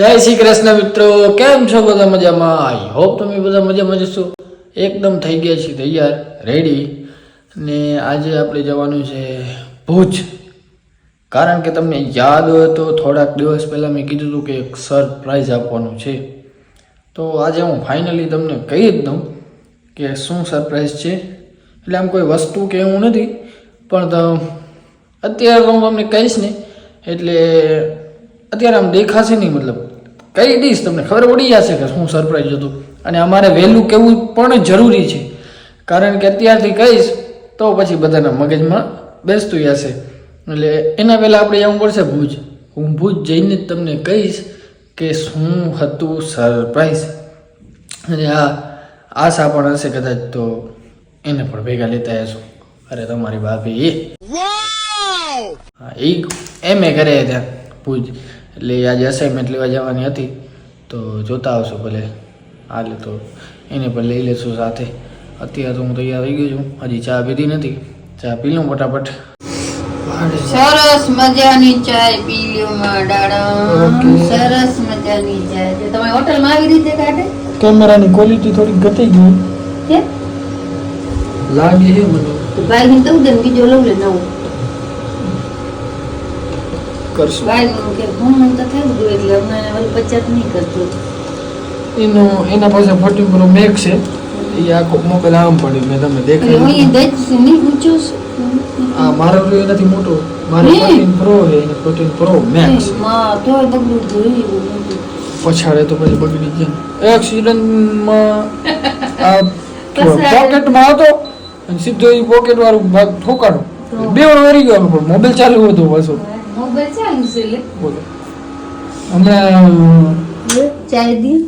જય શ્રી કૃષ્ણ મિત્રો, કેમ છો બધા મજામાં? આઈ હોપ તમે બધા મજામાં જશો એકદમ થઈ ગયા છીએ તૈયાર રેડી ને આજે આપણે જવાનું છે ભુજ. કારણ કે તમને યાદ હોય તો થોડાક દિવસ પહેલાં મેં કીધું હતું કે એક સરપ્રાઈઝ આપવાનું છે. તો આજે હું ફાઇનલી તમને કહી જ દઉં કે શું સરપ્રાઈઝ છે. એટલે આમ કોઈ વસ્તુ કે એવું નથી, પણ અત્યારે હું તમને કહીશ ને, એટલે અત્યારે આમ દેખાશે નહીં, મતલબ. કહી દઈશ તમને ખબર પડી જશે કે શું સરપ્રાઈઝ હતું? અને અમારે વહેલું કહેવું પણ જરૂરી છે. કારણ કે અત્યારથી કહીશ તો પછી બધાના મગજમાં બેસતું જશે. એટલે એના પહેલાં આપણે જવું પડશે ભુજ. હું ભુજ જઈને જ તમને કહીશ કે શું હતું સરપ્રાઈઝ અને આ આશા પણ હશે કદાચ તો એને પણ ભેગા લેતા આવશું અરે તમારી બાપી એ એમ એ કરે ત્યાં ભુજ. એટલે આજે અસાઇનમેન્ટ લેવા જવાની હતી તો જોતા આવશો ભલે. હાલે તો એને પણ લઈ લેશું સાથે. અત્યારે તો હું તૈયાર થઈ ગયો છું. હજી ચા પીધી નથી. ચા પી લઉં ફટાફટ. સરસ મજાની ચાય પી લ્યો માડાડા સરસ મજાની જો તમે હોટલમાં આવી રીતે કાઢે? કેમેરાની ક્વોલિટી થોડી ઘટી ગઈ. લાગે છે મને. ભાઈ દે બીજો લઉં લે નવો. કરશું. ભાઈ હું તો થયું ગયું એટલે હમણાં પચાસ નહીં કરતો એનું એના પાસે ફોર્ટી પ્રો મેક છે. એ આખો મોબાઈલ આમ પડ્યો મેં તમે હું દેખાય એ દઈ નહીં ઊંચો આ મારો રહ્યો એનાથી મોટો. મારો હે? ફોર્ટીન પ્રો છે એને ફોર્ટીન પ્રો મેક્સ બગડું જોઈ પછાડે તો પછી બગડી ગયા. એક્સિડન્ટમાં આ પોકેટમાં હતો અને સીધો એ પોકેટ વાળું ભાગ ઠોકાણો. બે વાર વરી ગયો પણ મોબાઈલ ચાલુ હતો પાછો. મોબાઈલ ચાલુ છે લે બોલો હમણાં ચાય દી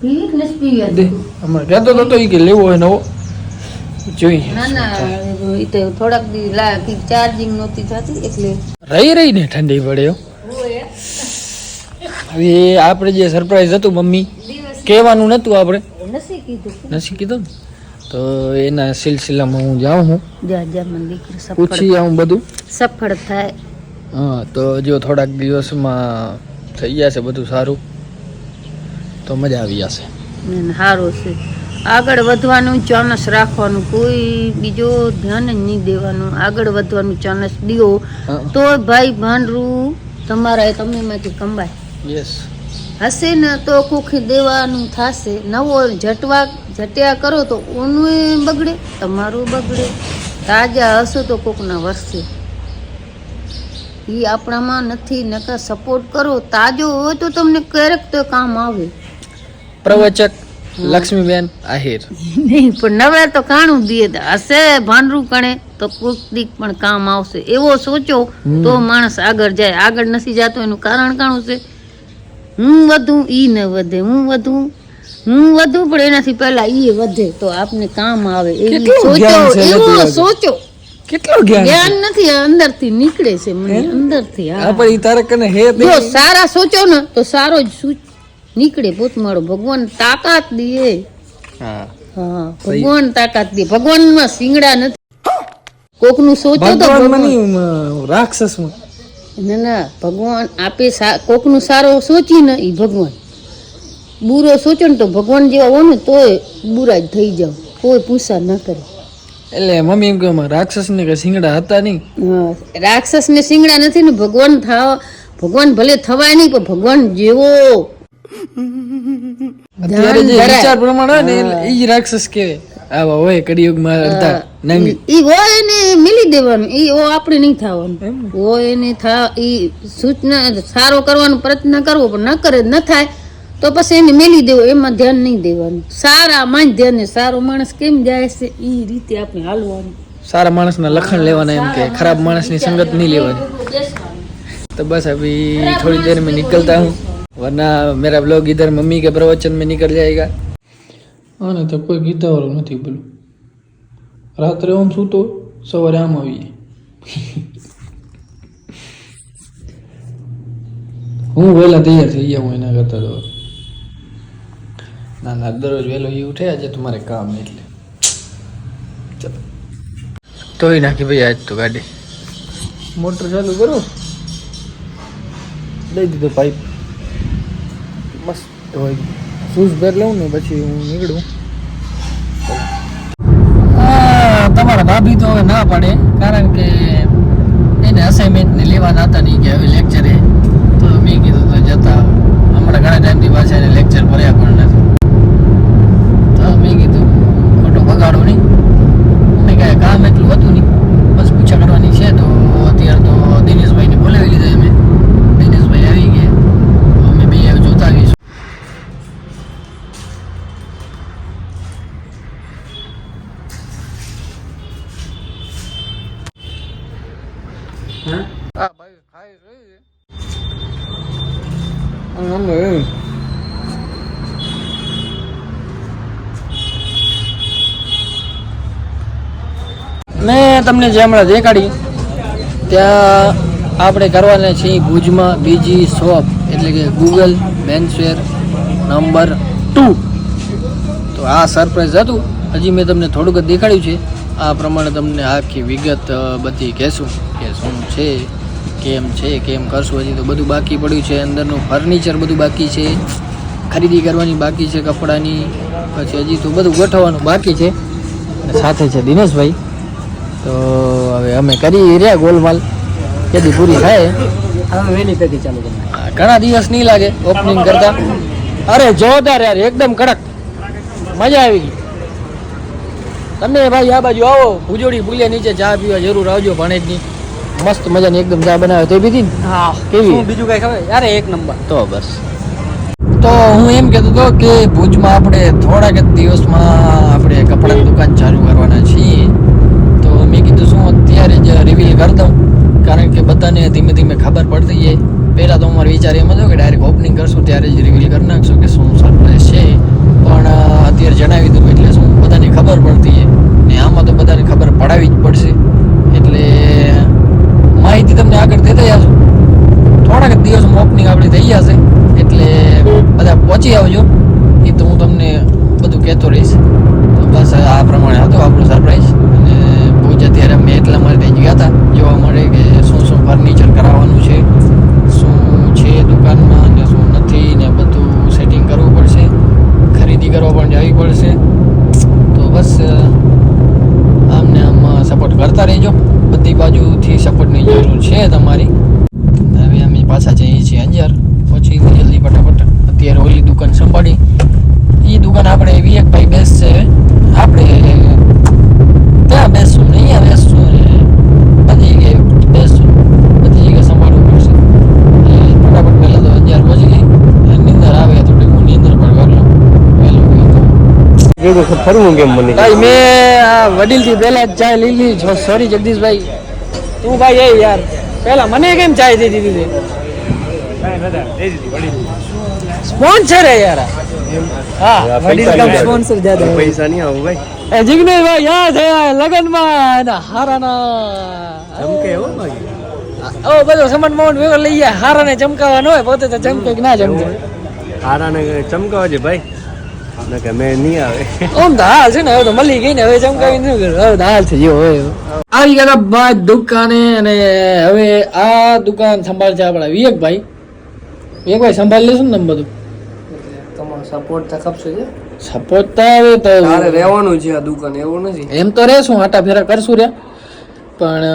પીવી કે પીવી દે હમણાં કહેતો તો એ કે લેવો હોય નવો જોઈએ ના ના એ તો થોડાક દી લા ચાર્જિંગ નહોતી થતી એટલે. રહી રહી ને ઠંડી પડે. હવે આપણે જે સરપ્રાઈઝ હતું મમ્મી કહેવાનું નતું આપણે. નથી કીધું. નથી કીધું ને? તો એના સિલસિલામાં હું જાઉં હું જા જા મને દીકરી સફળ પૂછી આવું બધું. સફળ થાય. હા તો જો થોડાક દિવસમાં થઈ જશે બધું સારું તો મજા આવી જશે. સારું છે. આગળ વધવાનું ચોનસ રાખવાનું કોઈ બીજો ધ્યાન જ નહીં દેવાનું. આગળ વધવાનું ચોનસ દિયો. તો ભાઈ ભાંડરું તમારા તમે માંથી કમાય યસ હશે ને તો કોખી દેવાનું થશે. નવો જટવા જટ્યા કરો તો ઓનું બગડે તમારું બગડે. તાજા હશો તો કોકના વરસે. એ આપણામાં નથી નકર સપોર્ટ કરો. તાજો હોય તો તમને ક્યારેક તો કામ આવે. પ્રવચક લક્ષ્મીબેન આહિર. નહીં પણ નવે તો કાણું દે હશે ભાંડરું કણે તો કુકદીક પણ કામ આવશે. એવો સોચો તો માણસ આગળ જાય. આગળ નથી જતો એનું કારણ કાણું છે? હું વધું એ ન વધે હું વધું હું વધું પણ એનાથી પહેલા એ વધે તો આપને કામ આવે એવી સોચો છે એવો સોચો. કેટલું જ્ઞાન નથી અંદરથી નીકળે છે મને અંદરથી હા. પણ ઈ તારે કને હે જો સારા સોચો ને તો સારો જ સૂચ નીકળે પોતમાળો. ભગવાન તાકાત દે હા. હા ભગવાન તાકાત દે ભગવાનમાં સિંગડા નથી. કોકનું સોચો તો ભગવાન ભગવાન. રાક્ષસમાં. ના ના ભગવાન આપે કોકનું સારો સોચીને એ ભગવાન. બુરો સોચો ને તો ભગવાન જેવા હોય ને તોય બુરા જ થઈ જાવ. કોઈ પૂછા ન કરે. એટલે મમ્મી એમ કે રાક્ષસ ને કે સિંગડા હતા નહીં? હા, રાક્ષસને સિંગડા નથી ને ભગવાન થાવ ભગવાન ભલે થવાય નહીં પણ ભગવાન જેવો. અત્યારે જે વિચાર પ્રમાણે ને એ જ રાક્ષસ કહેવાય. આવા હોય કડિયુગમાં અડધા નંગ ઈ હોય ને મિલી દેવાનું ઈ ઓ આપણે નહીં થવાનું. હોય ને થા ઈ સૂચના સારો કરવાનો પ્રયત્ન કરવો પણ ન કરે ન થાય તો પછી એને મેલી દેવો એમાં ધ્યાન નહીં દેવાનું. સારા માં ધ્યાન સારો માણસ કેમ જાય છે એ રીતે આપણે હાલવાનું. સારા માણસના લખાણ લેવાના એમ કે ખરાબ માણસની સંગત નહીં લેવાની. તો બસ અભી થોડી દેર મેં નીકળતા હું. વરના મેરા બ્લોગ ઇધર મમ્મી કે પ્રવચન મેં નીકળ જાયગા હા ને તો કોઈ ગીતાવાળું નથી બોલું રાત્રે આમ સૂતો, સવારે આમ આવીએ. હું વહેલા તૈયાર થઈ ગયા હું એના કરતા તો. ના ના, દરરોજ વહેલો એ ઉઠે, આજે તમારે કામ એટલે. ચલો. તોય નાખી ભાઈ આજ તો ગાડી. મોટર ચાલુ કરો. દઈ દીધો પાઇપ મસ્ત ધોઈ. શૂઝ પહેર લઉં ને પછી હું નીકળું. તમારા ભાભી તો હવે ના પડે, કારણ કે એને અસાઇનમેન્ટ ને લેવાના હતા નહીં કે હવે લેક્ચરે તો મેં કીધું તો જતા હમણાં ઘણા ટાઈમથી પાછા એને લેક્ચર ભર્યા પણ નથી. તો મેં કીધું, ખોટો બગાડો નહીં. મેં કાંઈ કામ એટલું હતું મેં તમને જે હમણાં દેખાડી, ત્યાં આપણે કરવાના છીએ ભુજમાં બીજી શોપ, એટલે કે ગૂગલ મેન્સવેર નંબર ટુ. તો આ સરપ્રાઈઝ હતું. હજી મેં તમને થોડુંક જ દેખાડ્યું છે. આ પ્રમાણે તમને આખી વિગત બધી કહેશું કે શું છે, કેમ છે, કેમ કરશું. હજી તો બધું બાકી પડ્યું છે. અંદરનું ફર્નિચર બધું બાકી છે. ખરીદી કરવાની બાકી છે કપડાની. પછી હજી તો બધું ગોઠવવાનું બાકી છે. સાથે છે દિનેશભાઈ. તો હવે અમે કરી રહ્યા ગોલમાલ. કેદી પૂરી થાય. ઘણા દિવસ નહીં લાગે ઓપનિંગ કરતા. અરે જોરદાર યાર એકદમ કડક. મજા આવી ગઈ. તમે ભાઈ આ બાજુ આવો ભુજોડી ભૂલે નીચે ચા પીવા જરૂર આવજો ભણેજની. મસ્ત મજાની એકદમ ચા બનાવે. તે પીધી ને? હા. કેવી? બીજું કઈ ખબર? યાર એક નંબર. તો બસ. તો હું એમ કહેતો હતો કે ભુજમાં આપણે થોડાક જ દિવસમાં આપણે કપડાની દુકાન ચાલુ કરવાના છીએ. મેં કીધું શું, અત્યારે જ રિવીલ કરી દઉં. કારણ કે બધાને ધીમે ધીમે ખબર પડતી જાય. પહેલાં તો અમારો વિચાર એમ હતો કે ડાયરેક્ટ ઓપનિંગ કરશું, ત્યારે જ રિવીલ કરી નાખશું કે શું સરપ્રાઈઝ છે. પણ અ, અત્યારે જણાવી દઉં એટલે શું બધાને ખબર પડતી જાય ને આમાં તો બધાને ખબર પડાવી જ પડશે એટલે માહિતી તમને આગળ દેતા જશું થોડાક જ દિવસમાં ઓપનિંગ આપણી થઈ જશે એટલે બધા પહોંચી આવજો એ તો હું તમને બધું કહેતો રહીશ તો બસ આ પ્રમાણે હતો આપણું સરપ્રાઈઝ અને ભુજ અત્યારે અમે એટલા માટે જ ગયા હતા જોવા મળે કે શું શું ફર્નિચર કરાવવાનું છે શું છે દુકાનમાં અને શું નથી ને બધું સેટિંગ કરવું પડશે ખરીદી કરવા પણ જવી પડશે તો બસ આમને આમ સપોર્ટ કરતા રહેજો બધી બાજુથી સપોર્ટની જરૂર છે તમારી હવે અમે પાછા જઈએ છીએ અંજાર પછી જલ્દી ફટાફટ અત્યારે ઓલી દુકાન સંભાળી એ દુકાન આપણે વિવેકભાઈ બેસશે આપણે ત્યાં બેસશું ને અહીંયા બેસશું ને બધી જગ્યાએ બેસશું બધી જગ્યાએ સંભાળવું પડશે એટલે ફટાફટ પહેલાં તો અંજાર પહોંચી ગઈ અને નીંદર આવે થોડી હું નીંદર પણ કરી લઉં વહેલું ગયું તો ફરવું કેમ મને ભાઈ મેં આ વડીલથી પહેલા જ ચાય લઈ લીધી. સોરી જગદીશભાઈ. તું ભાઈ એ યાર પહેલા મને કેમ ચાય દીધી દીધી સ્પોન્સર હે યાર. હા વડીલ કમ સ્પોન્સર જ્યાદા. પૈસા નહીં આવું ભાઈ. એ જિગ્નેશભાઈ યાદ હે લગનમાં એના હારાના ચમકે હો ભાઈ ઓ બધો સમન મોહન ભેગો લઈ ગયા. હારાને ચમકાવવાનો હોય પોતે તો ચમકે કે ના ચમકે. હારાને ચમકાવા છે ભાઈ. ના કે નહીં આવે ઓમ છે ને હવે તો મળી ગઈ ને હવે ચમકાવી શું કરું હવે છે જો હવે આવી ગયા દુકાને અને હવે આ દુકાન સંભાળશે આપણા વિવેકભાઈ વિવેકભાઈ સંભાળી લેશું ને બધું તમારો સપોર્ટ તો ખપશે છે સપોર્ટ તો હવે તો તારે રહેવાનું છે આ દુકાન એવું નથી એમ તો રહેશું આટા ફેરા કરશું રે પણ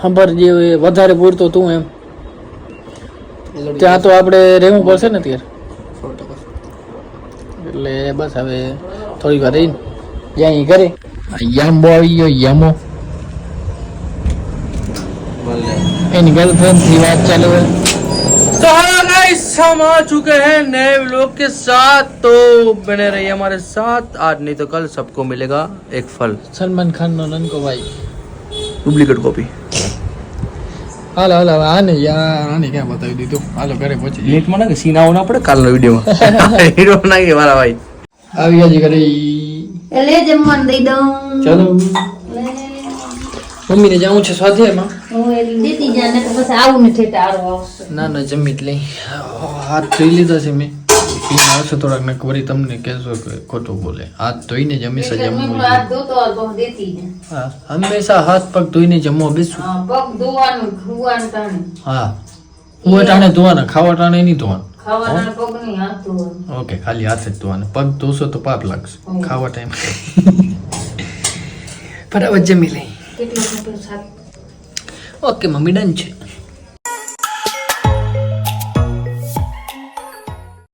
ખબર જે વધારે પૂરતો તું એમ. ત્યાં તો આપણે રહેવું પડશે ને ત્યારે એટલે બસ હવે થોડી વાર રહીને જ્યાં ઈ કરે આ યામો આવી ગયો યામો એની ગર્લફ્રેન્ડ થી વાત ચાલુ હોય तो हेलो गाइस हम आ चुके हैं नए व्लॉग के साथ तो बने रहिए हमारे साथ आज नहीं तो कल सबको मिलेगा एक फल સલમાન ખાન નો નનકો ભાઈ डुप्लीकेट कॉपी હાલો હાલ હવે આ નહીં યાર આને ક્યાં બતાવી દીધું? હાલો ઘરે પહોંચી નેટમાં ના કે સીનાઓ ના પડે? કાલનો વિડીયોમાં. હીરો ના કે મારા ભાઈ. આવી ગયા છે ઘરે. એટલે જમવાનું દઈ દઉં. ચાલો. મમ્મીને જાઉં છે સાથે એમાં ના ના જમી જ લઈ. હાથ થઈ લીધા છે મેં. પીને આવશે થોડાક ને વળી તમને કહેશો કે ખોટું બોલે. હાથ ધોઈને જ હંમેશા જમવું હા હંમેશા હાથ પગ ધોઈને જમવા બેસવું હા, પગ ધોવાનું ધોવાનું તાણે. હા. હું ટાણે ધોવાના ખાવા ટાણે નહીં ધોવાના? ઓકે ખાલી હાથ જ ધોવાના. પગ ધોશો તો પાપ લાગશે. ખાવા ટાઈમ. બરાબર જમી લઈ ઓકે મમ્મી ડન છે.